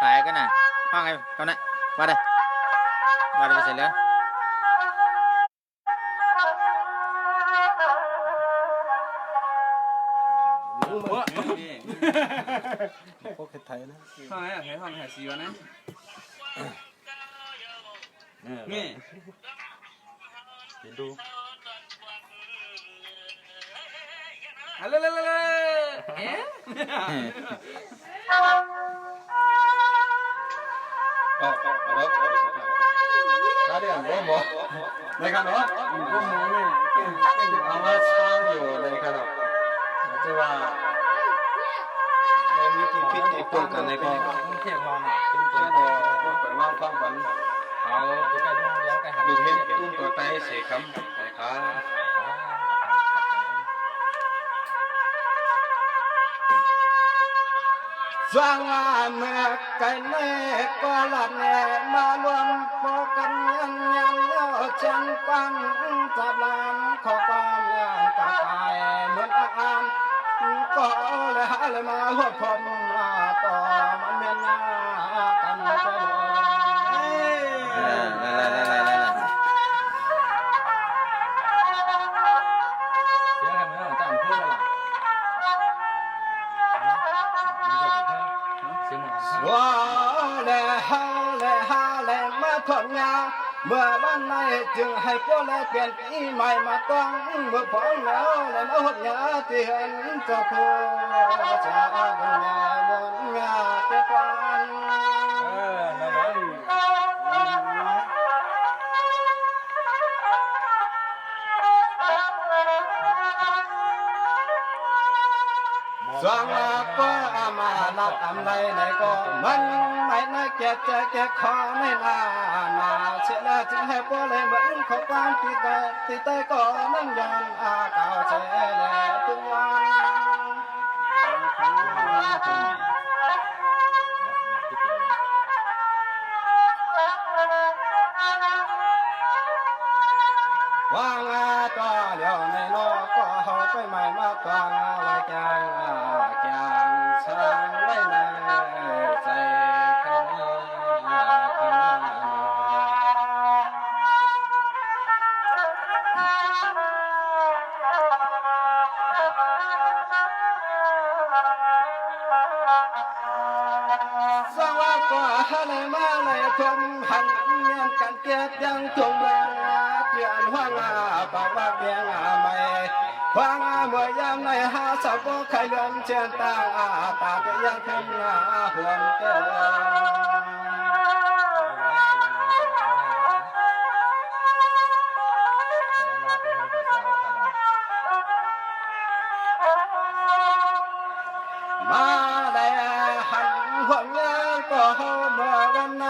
ขายกันน่ะห้องไงเขาน่ะมาเด้อมาเด้อเสร็จแล้ ถ้าเดี๋ยวผมบอกในขนมพวกหมูเนี่ยเก่งเก่งเอามาสร้างอยู่ในขนมจะว่าในวิธีคิดในตัวกันในก็เทียบพอหน่อยตุ้มตัวตัว สร้างเมื่อไก่เน่ก็ลัดแน่มารวมพอกันยันยันแล้วฉันปั้นจับลานขอความยางกะกายเหมือนอ่านก็แล้วมาหัวผม เลยมาทนยาเมื่อวันไหนจึงให้พวกเราเปลี่ยนปีให ม่มาต้องเมื่อพร้อมแล้วเลยมาหดยาที่เห็นเจ้าคู่จะเอาเงินยาบนยาเตปานเออนะบอยสวงมาก็อามาลัดอำไรไหนก็มันไม่น่าเก็บจะเก็บคอไม่นานาเชื่อแล้วจึงให้พวกเลยเหมือนขอความที่เกิดที่ใต้ก็นั่งยอนอาเก่าเชื่อแล้วทุกวันว่างาต่อเดี๋ยวในโลกก็เขาไปใหม่มาต่างว่าจาง นตาอาตาก็ยังขึ้นหน้าหวนเกิมาได้หันหวนยางก็เมื่อวันใน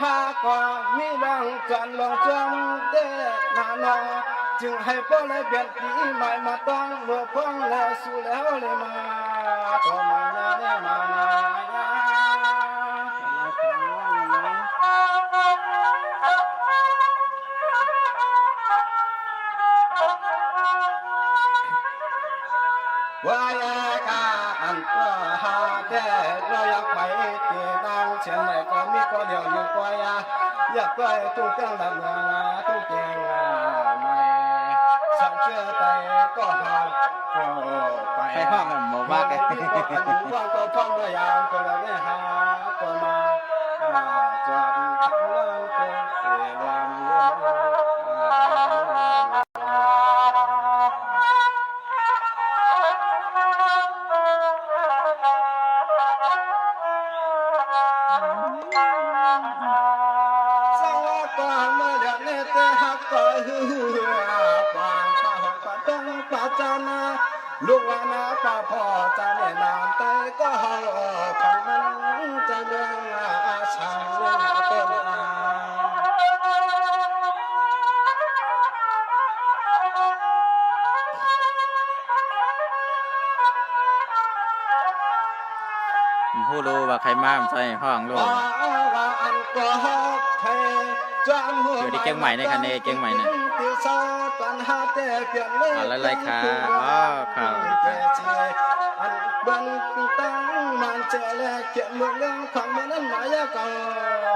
หาก็มีบางจันลงจมเดนานาจึงให้พ่อเลยเบียนปีใหม่มาตั้งเมื่อพ้องแล้วสู่แล้วเลยมา กไปตุ้งเตียงลำนาตุ้งเตียงไม่สังเชื่อใจก็หาก็ไปไปห้องกันหมู่บ้านกันก็อันว่าก็ฟังด้วยยามก็เลยไม่หาก็มาจอด ผู้รู้ว่าใครมาใส่ห้องลูกอยู่ที่เกียงใหม่ในคันนี้เกียงใหม่นะอะไรเพียงเล่อ๋อแล้วไรครับอ๋อค่ะบันตั้งมันเจแลเขียนเมืองเรื่องของมันนั้นหมายก่อน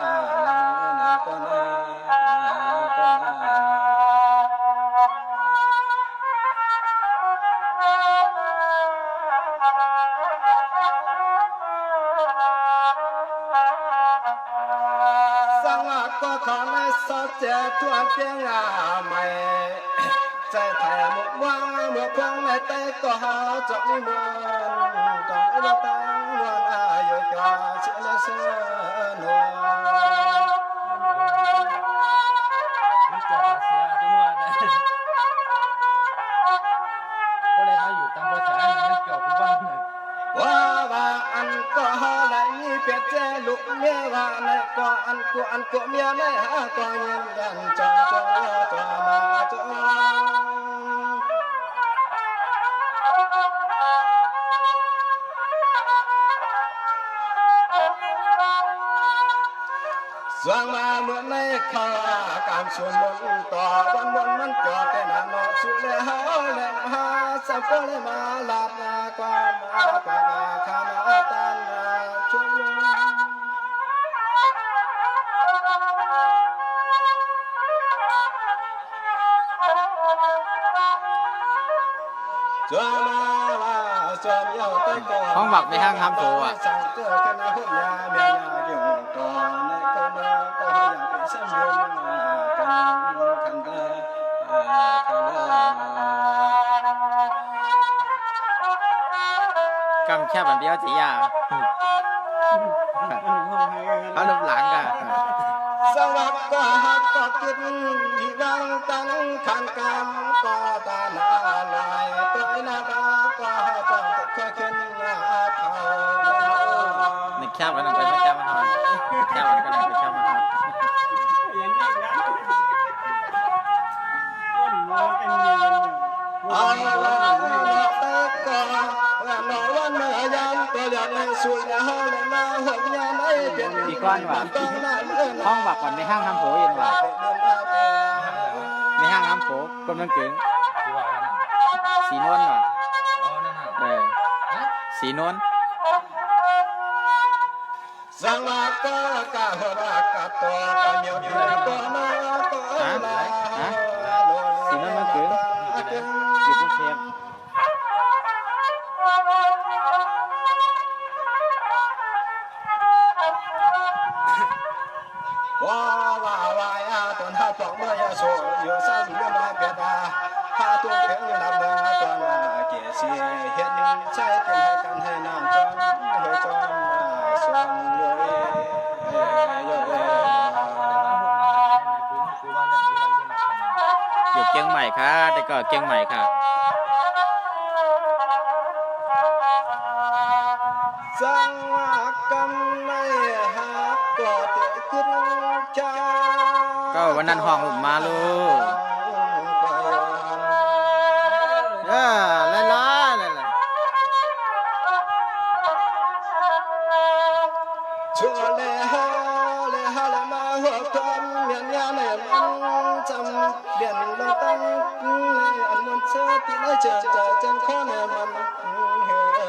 สอดเจทวนเพียงอาไม่ใจไทยมุกว่างเมื่อ เมียว่าในก็อันกูอันกูเมียไม่หาก็เงินกันจองจองจองมาจองสว่างมาเมื่อในข้าการชวนมนต์ต่อวันมนมันจอดแต่นานอสุเลหาเลมหาสัพพเลยมาลาดนาความมาปากาขามา ห้องบักในห้างทำโถอะสั่งเกิดขึ้นในหุ่นยามียยาเกี่ยวก่อนในคนเดิมก็อนเดิมกันเดิมกำแค่บันเดียวจียาเขาลูกหลานกันสวัสดิ์ก็หักก็กินดีวังตั้งขันกรรมก็ตาหนา วันนั้นไปไม่แค่มาทำแค่วันก็นั่งไปแค่มาทอย่างนี้นะต้นมองเป็นเงินเอาละเตะก็แล้วนวันเมื่อยามก็อยากให้สุดแล้วเลยมาหัวยามไอ้เป็นำอีก้อนว่ะห้องบักก่อนในห้างทำโผยินว่ะในห้างทำโผกำลังกึ่งสีนวลว่ะอ๋อนั่นน่ะเออสีนวล สังวาก็กะหัวบากะตัวกะเมียวอยู่ก็นาก็ลาสีนวลมันกึ่งอยู่กรุง เชียงใหม่ค่ะแต่ก็เชียงใหม่ค่ะสังวากำไม่หักก็เตะขึ้นชาก็วันนั้นห้องผมมาลูก อันมันเชื่อที่ได้เจอเจอจันข้อในมันเฮน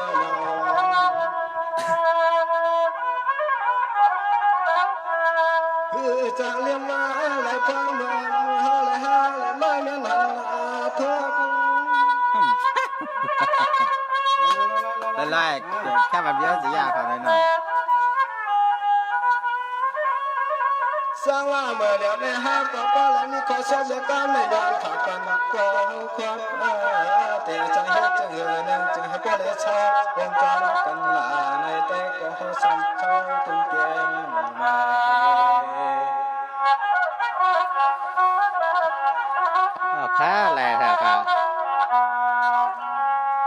คือจะเลี้ยงมาหลายความเมืองฮาเลฮาเลมาเมียนหันทุกไล่แค่แบบเดียวสียาเขาเลยเนาะ สร้างว่าเมื่อเดียวในห้างก็ก็และมีขอชอบและกาไม่ยอมขาดกันนักก็ความเออแต่ใจเฮ็ดจังเออนั่งจึงให้ก็ได้ชอบเป็นจอมกันลาในแต่ก็ให้สัมเจ้าตึงเกียงมาเอาค่าแหละค่ะค่ะ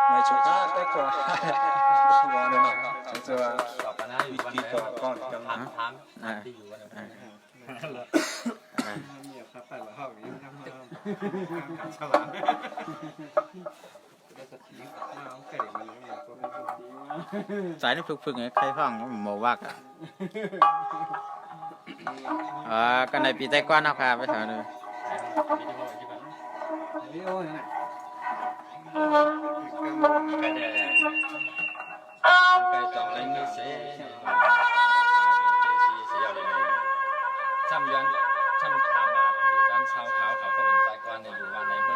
ไม่ช่วยกันแต่ก็ตัวต่อไปนะอยู่วันไหนถามถา มที่อยู่วันไหนอ่าเนี่ยครับแต่ละห้องนี้ทำมาฉลาดได้สติมาเอาไก่มาเลี้ยงเนี่ยก็ไม่รู้สายนี่ฝึกๆไงใครฟังหมอวักอะอ่าก็ในปีใต้กว้านเอาพาไปเถอะเลยวิดีโอเนี่ย ช่ำย้อนช่ำถามมาอยู่ด้านเช้าขาเขาก็เป็นสายก้อนในอยู่วันไหนเมื่อ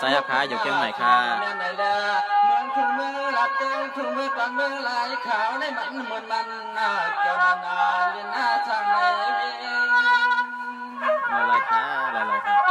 ใจยับขาอยู่เชียงใหม่ค่ะเมืองไหนแลเมืองทุ่งเมืองรับเตียงทุ่งเมืองกลางเมืองไหลขาวในมันมนมันนาเจ้านานาลินนาทางไหน เวียงไ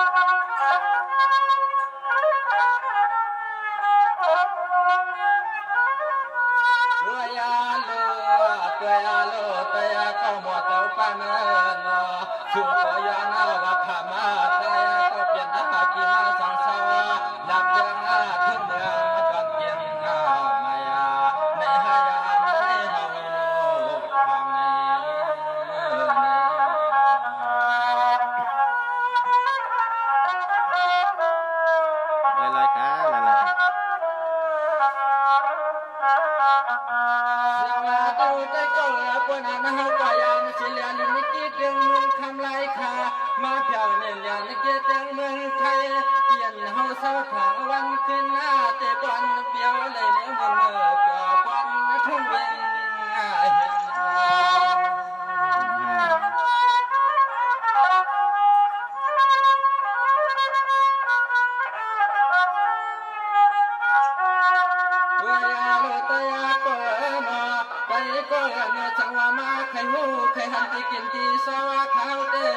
ตีกินตีสวาเขาเด้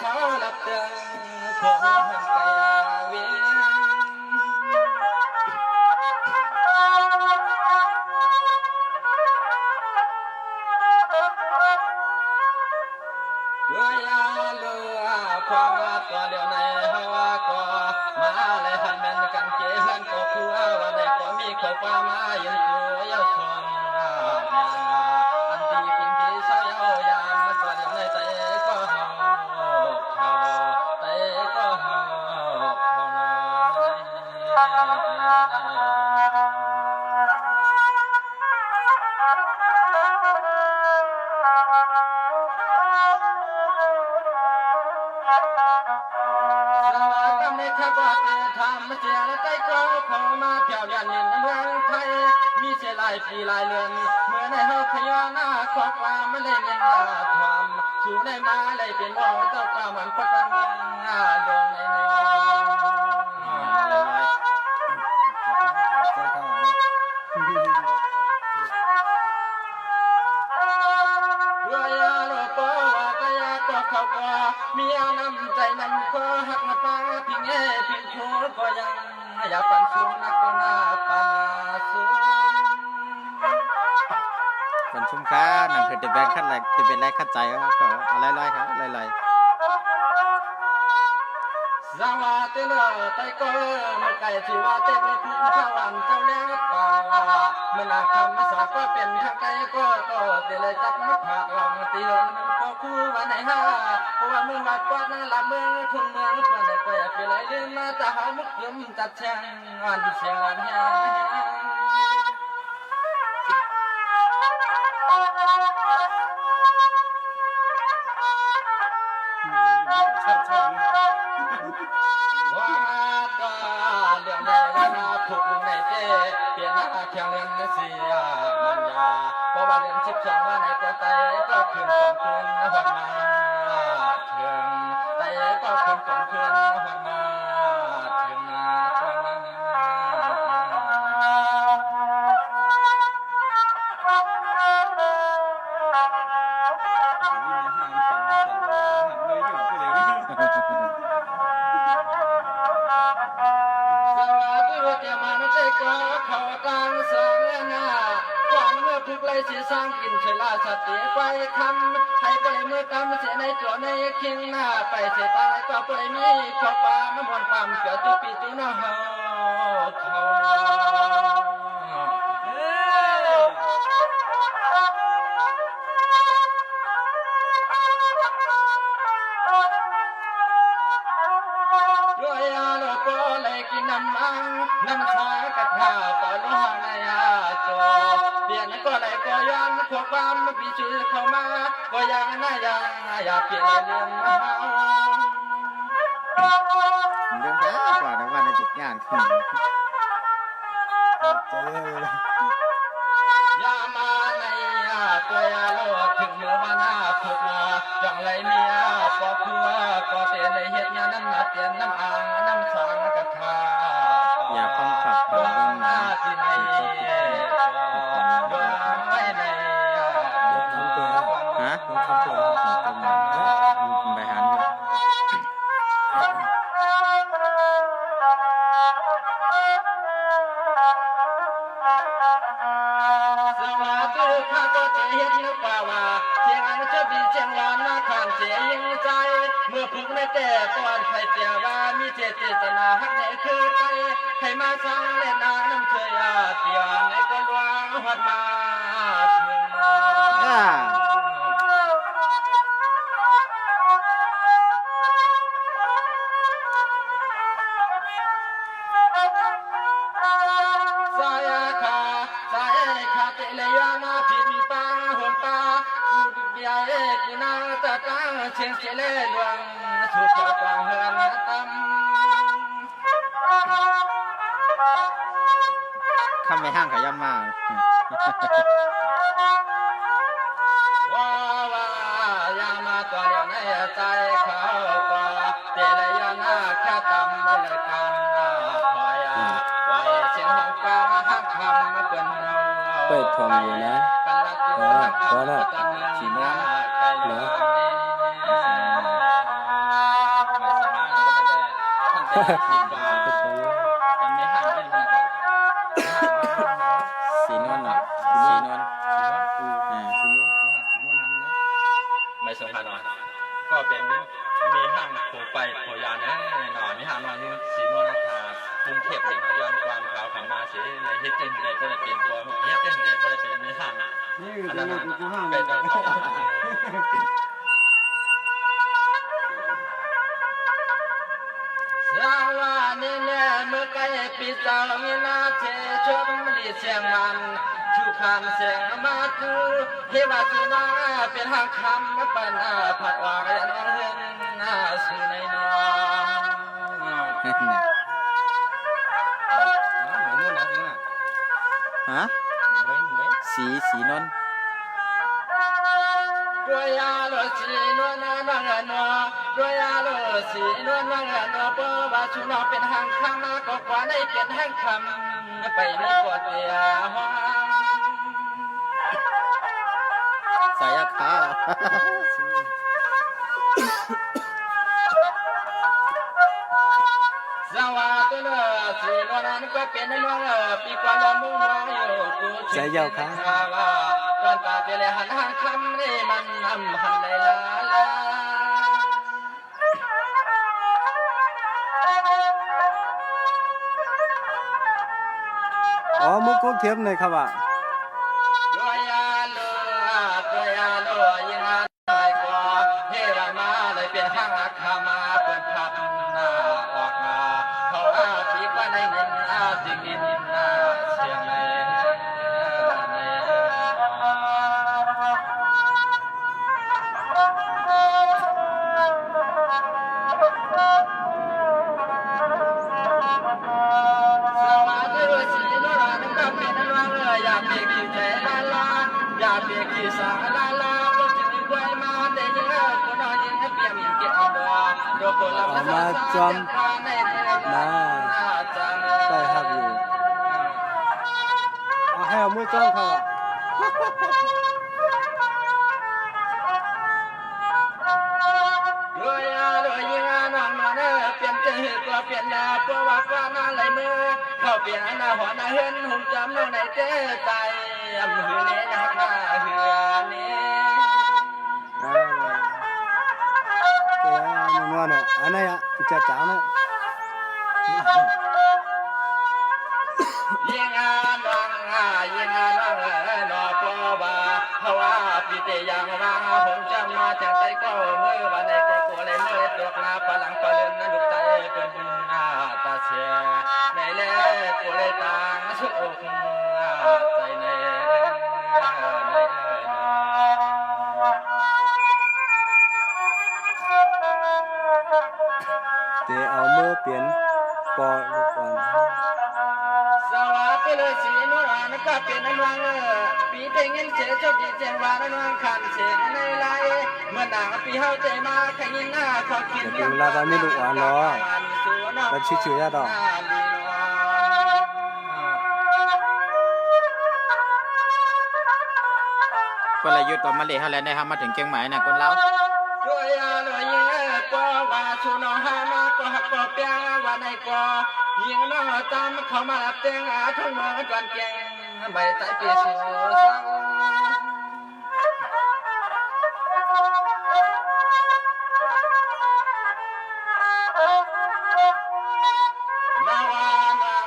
เขาหลับเดินผมหันไปเวียนเมื่อยาเลือความว่าตัวเดียวในฮาวาก็มาเลยหันแม่นกันเกหันก็คือว่าในก็มีข้อความมายัน ปีลายเรือนเมื่อในเฮาขยอหน้าขอความไม่ได้เงินมาทำสู่ในมาเลยเป็นมองเจ้าป่ามันก็ต้องหน้าดงในเมืองไล่ๆเรือยาโลโปวากยาก็เขาก็มีเอาน้ำใจนั้นก็หักมาป้าพิงเอพิงโคก็ยังอย่าปั่นสูงนัก เป็นชุ่มค้าหนั่นคือติดแบงคัดแรกติดเป็นแรกคัดใจครับก็เอาไล่ๆครับไล่สวัสดีเตลยไตก็มกก่ที่ว่าเต็มในพื้นข้าวันเจ้าแน่ป่าเมื่อนาคำมาสอนก็เป็นทางไกลก็ก็เตลยจับมาผากลองตีเหินมันพอคู่วันไหนห้าเพราะว่าเมึงวัดกวาดนั่นละเมืองทุ่งเมืองเพื่อนได้ไปไปเลยลืมมาจะหามุกยืมจัดแช่งงานเสียงงานยาช เปลี่ยนหน้าเพียงเรื่องเสียมันยาเพราะว่าเรื่อนสิบสองว่าในก็ไตก็คืนของคืนหัวมาำเสียในตัวในคิงหน้าไปเสียตายก็ไปมีขอความมนความเกิดตุปีตุนาเฮาเขาด้วยอาโลโกเลยกินน้ำมังน้ำชากระทาปอลงในอาโจเปลี่ยนก็เลยก็ยังขอความปีชื่อเข้ามา ก็ยังน่ายังอยากเปลี่ยนเรื่องเฮาเรื่องแค่กว่าในวันในจิตงานขึ้นยามาในยาตัวยาโลดถึงเมื่อวันหน้าถูกมาจังไรเมียก็ครัวก็เตียนเลยเฮ็ดงานน้ำหนักเตียนน้ำอ่างน้ำสางกระทาอย่าฟังขับดฟัวงงเรื่องน้า ฮะไปหันอยู่สวัสดีข้าก็จะเห็นนึกว่าว่าเสียงอันจะดีเสียงหวานมาข้างเสียยิ่งใจ เมื่อผูกในแต่ก่อนใครเตียว่ามีเจตจนาหักในคือใจใครมาสร้างเล่นนาน้ำเชยอาเตียในก็ลวงหัดมาถึงมา อ่า สียงเสลลวงสุขกว่าเฮือนตำคำไปห้างขยันมาว่าว่ายามาตัวเดียวในใจเขาก็เตลยานาแค่ตำเลยกันพอยาไว้เสียงของกาหักคำเป็นเราเปิดทองอยู่นะกันละตัวพอแล้วสีน้ำ มันไม่ห้ามเป็นคนก่อนสีนวลเหรอสีนวลอ่าไม่สำคัญหน่อยก็เป็นมีห้างโผไปโผยานนะหน่อยมีห้างมาที่สีนวลราคากรุงเทพเองย้อนความขาวขมาสีในเฮ็ดเจนใดก็ได้เป็นตัวเฮ็ดเจนใดก็ได้เป็นมีห้างอันนั้นเป็นตัว ต่อสวานีเนี่ยเมื่อไก่ปีเจ้ามีนาเชชมลีเสียงมันชูคำเสียงมาคือเทวาสุนาเป็นหางคำเป็นาผัดวากันน้องเฮือนนาสุในนองฮะสีสีนวล ด้วยยาโลสีนวลนางนอด้วยยาโลสีนวลนางนอเพราะว่าชุนอเป็นหางคำมาก็กว่าได้เป็นหางคำไปมีกดเดียหวสายขาสวัสดีนะสีนวลนั้นก็เป็นน้องปีกว่าลมมุ่งมาอยู่กูใจยาวครับ กาเปลหันหันคำนี่มันนำหันในลาลาอ๋อมุกเทียมเลยครับอะ ในในะใช่ครับอยู่เอาให้เอามือจ้องครับอะรวยอารวยยิงานอนมาเนอเปลี่ยนเจก็เปลี่ยนนาเพราะว่าก็น่าไหลมือเข้าเปลี่ยนหน้าหัวหน้าเห็นหุ่มจำน้องในเจ้ใจอำหือเนนะหน้าเหือเนเอาเลยแกมันว่าเนี่ยอันไหนอะ จะจ๋าเนี่ยยิงาน เดี๋ยวเอามือเปลี่ยนปอลูกอ่อนสวัสดีเลยสีนวลนก็เป็นนวลปีเต็งเงินเสียจบดีเจงวานนวลขันเสียงในไลเมื่อนางปีเฮาใจมาขยินหน้าขอคิดแล้วชิชื่อยาดอกกลยุทธ์ก็มาเลยเฮาแล้วได้เฮามาถึงเชียงใหม่น่ะคนเรา ด้วยอาลอยยิงปอว่าชูนหามาก็หักก็เปียงว่าในก็ยิงนอตามเขามารับเตียงอาทุ่งเมืองก่อนเกียงใบใจเปียชูสังนาวานัง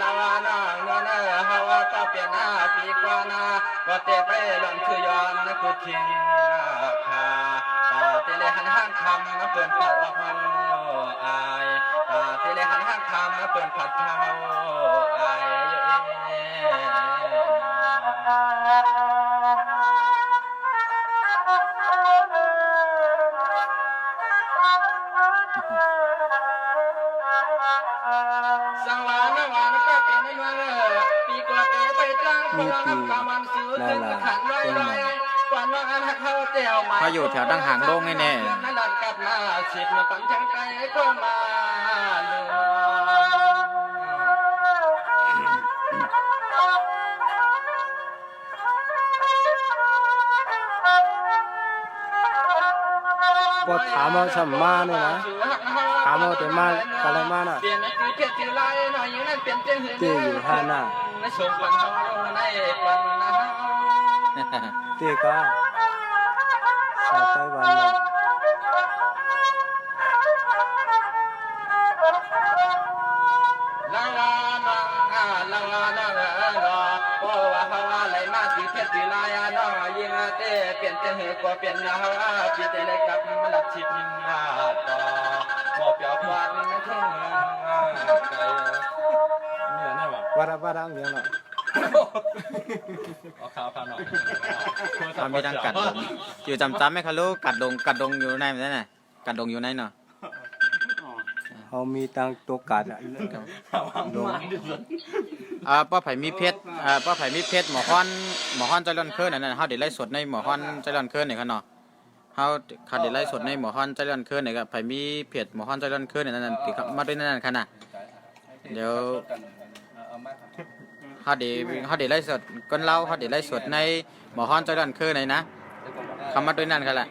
นาวานังนวลฮาวาก็เปลี่ยนหน้าเตะไปล่นคือยอนนะกูทิ้งคา เตเลหันห้างคำนะเปิ่นผัดออกมาอายตาเตเลหันห้างคำนะเปิ่นผัดเท้าอายอยู่เองสังวานวานก็เป็นนวลปีกว่าเตไปจ้างคนละน้ำกามันซื้อถึงขันลอยลอย เข้าเตียวมาเขาอยู่แถวตั้งหางโล่งแน่นั่นหลัดกลับมาสิบมาปังชังไกก็มาดูปอถามเอาสัมมาเนี่ยนะถามเอาแต่มาอะไรมาน่ะเปลี่ยนคือเพชรคือลายหน่อยอย่างนั้นเปลี่ยน เจ้าหืเจ้อยู่ท่าหน้านชมปันเฮาในปันนะเฮาเต้ก็ชาวไต้หวันาลาวานังอาลานังอาลาโอวาฮาวาไหลมาสีเพชรสีลายาน้องยิงเตเปลี่ยนเจหือก็เปลี่ยนยาฮาวาปีเตเลยกับมันลับชิดนินนาต่อหมอเปียวควานนั่นทุ่งไก่เนี่ยนะวะว่าระว่าระเมียงเนาะ เอาขาวขาวหน่อยเขามีทางกัดดงอยู่จำจำไหมเขารู้กัดดงกัดดงอยู่ในนั่นน่ะกัดดงอยู่ในเนาะเขามีตังตัวกัดอะลงอ่าป้าไผ่มีเพชรอ่าป้าไผ่มีเพชรหมอฮ้อนหมอฮ้อนใจร้อนเคิร์นนั่นน่ะเฮาได้ไล่สดในหมอฮ้อนใจร้อนเคิร์นนี่คั่นเนาะเฮาเขาได้ไล่สดในหมอฮ้อนใจร้อนเคิร์นนี่ก็ไผ่มีเพจหมอฮ้อนใจร้อนเคิร์นนั่นน่ะที่เขามาด้วยนั่นน่ะคั่นน่ะเดี๋ยว เฮาได้เฮาได้ไล่สดคนเราเฮาได้ไล่สดในหมอฮ้อนใจร้อนเคิร์นนี่นะเขามาด้วยนั่นคั่นแหละ